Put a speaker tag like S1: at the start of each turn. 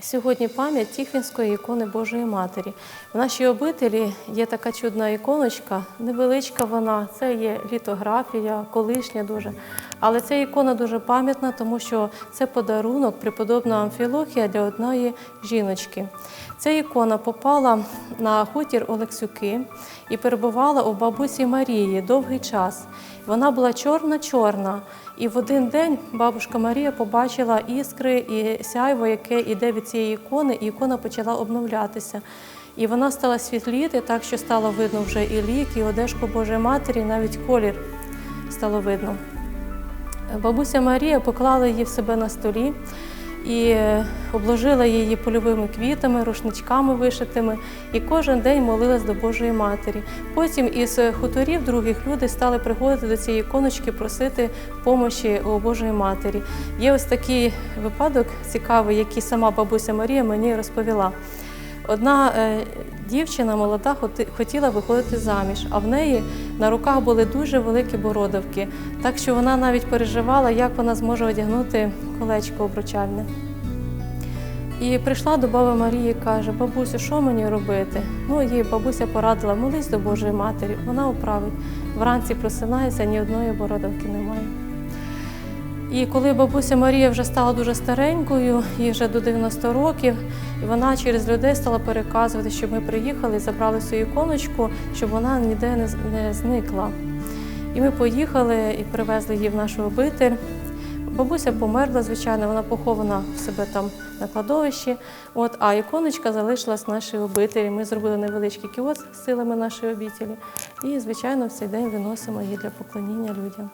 S1: Сьогодні пам'ять Тіхвінської ікони Божої Матері. В нашій обителі є така чудна іконочка, невеличка вона, це є літографія, колишня дуже. Але ця ікона дуже пам'ятна, тому що це подарунок преподобного Амфілохія для одної жіночки. Ця ікона попала на хутір Олексюки і перебувала у бабусі Марії довгий час. Вона була чорна-чорна. І в один день бабушка Марія побачила іскри і сяйво, яке йде від цієї ікони, і ікона почала обновлятися. І вона стала світліти, так що стало видно вже і лік, і одежку Божої Матері, і навіть колір стало видно. Бабуся Марія поклала її в себе на столі і обложила її польовими квітами, рушничками вишитими, і кожен день молилась до Божої Матері. Потім із хуторів других люди стали приходити до цієї іконочки, просити помощі у Божої Матері. Є ось такий випадок цікавий, який сама бабуся Марія мені розповіла. Одна е, дівчина молода хотіла виходити заміж, а в неї на руках були дуже великі бородавки, так що вона навіть переживала, як вона зможе одягнути колечко обручальне. І прийшла до баби Марії і каже: бабусю, що мені робити? Ну, їй бабуся порадила, молись до Божої Матері, вона управить. Вранці просинається, ні одної бородавки немає. І коли бабуся Марія вже стала дуже старенькою, їй вже до 90 років, і вона через людей стала переказувати, щоб ми приїхали і забрали цю іконочку, щоб вона ніде не, зникла. І ми поїхали і привезли її в нашу обитель. Бабуся померла, звичайно, вона похована в себе там на кладовищі. От, а іконочка залишилась в нашій обителі. Ми зробили невеличкий кіоск з силами нашої обітелі. І, звичайно, в цей день виносимо її для поклоніння людям.